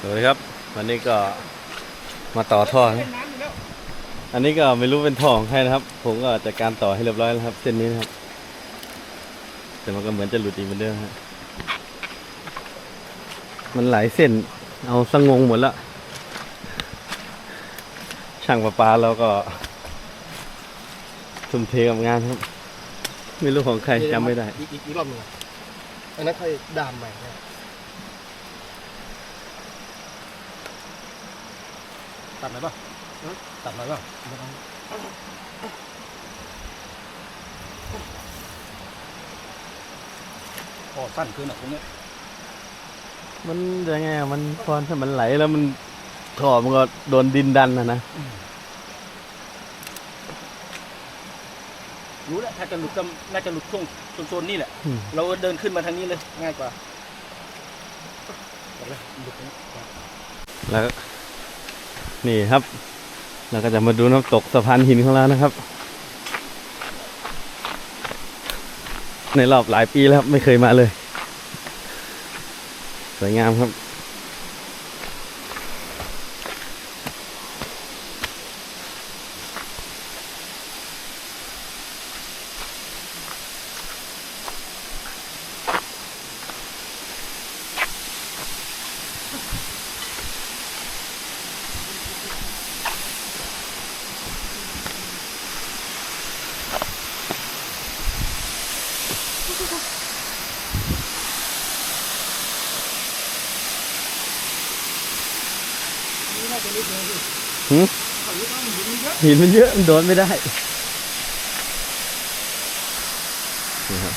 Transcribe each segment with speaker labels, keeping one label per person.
Speaker 1: สวัสดีครับ วันนี้ก็มาต่อท่อนะอันนี้ก็ไม่รู้เป็นท่อของใครนะครับ ผมก็จัดการต่อให้เรียบร้อยแล้วครับ เส้นนี้นะครับ แต่มันก็เหมือนจะหลุดอีกเหมือนเดิมครับมันหลายเส้น เอาสงงหมดล้วช่างประปาเราก็ ทุ่มเทกับงานครับ ไม่รู้ของใครจำไม่ได้
Speaker 2: อีกอีกรอบหนึงอันนั้นใค่อยดามใหม่นะ ตัดไหมป่ะตัดไหมป่ะไม่ต้องพอสั้นขึ้นอะตรงเนี้ย
Speaker 1: มันยังไงอะมันพอถ้ามันไหลแล้วมันท่อมันก็โดนดินดันนะนะ
Speaker 2: รู้แล้วถ้าจะหลุดก็น่าจะหลุดช่วงโซนๆนี่แหละ
Speaker 1: อืม
Speaker 2: เราเดินขึ้นมาทางนี้เลย ง่ายกว่าบอกเลยหลุดตรงนี้
Speaker 1: แล้วก็ นี่ครับ เราก็จะมาดูน้ำตกสะพานหินของเรานะครับ ในรอบหลายปีแล้วไม่เคยมาเลย สวยงามครับ หืมหินมันเยอะ มันโดนไม่ได้ นี่ครับ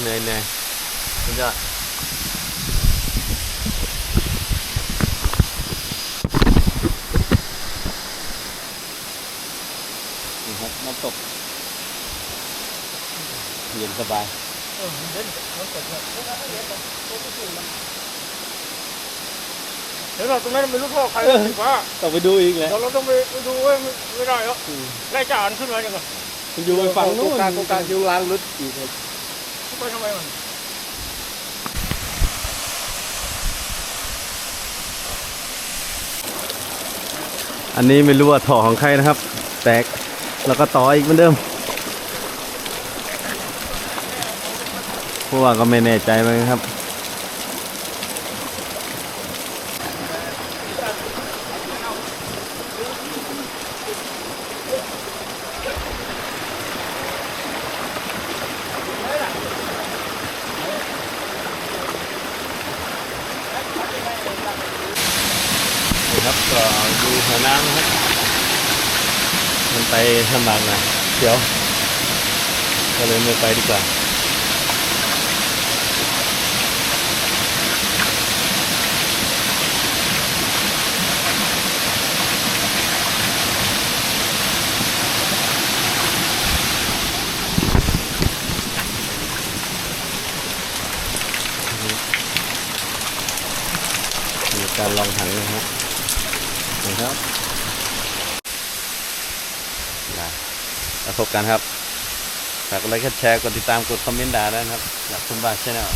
Speaker 1: เหนื่อยเหนื่อยมันจะ นี่ครับน้ำตก เย็นสบาย
Speaker 2: เดี๋ยวเราตรงนั้นไม่รู้ท่อใครเลยสิฟ้า
Speaker 1: ต้องไปดูอีกแหละ
Speaker 2: เดี๋ยวเราต้องไปไปดูเว้ยไม่ไม่ได้แล้วไล่จานขึ้นมาจังไง
Speaker 1: มันอยู่ไปฝั่งนู้น
Speaker 2: ตรงกลางตรงกลางคิวล้างลึกอีกไปทำไมมัน
Speaker 1: อันนี้ไม่รู้ว่าท่อของใครนะครับ แตก แล้วก็ต่ออีกเหมือนเดิมเพราะว่าก็ไม่แน่ใจเหมือนกันครับนะครับก็ดูหัวน้ำนะครับ มันไปลำบากหน่อยเดี๋ยว ก็เลยไม่ไปดีกว่ามีการลองถังนะครับนะครับได้ แล้วพบกันครับ ฝากกดไลค์กดแชร์ กดติดตาม กดคอมเมนต์ด่าได้นะครับจากคุณบ้านชาแนล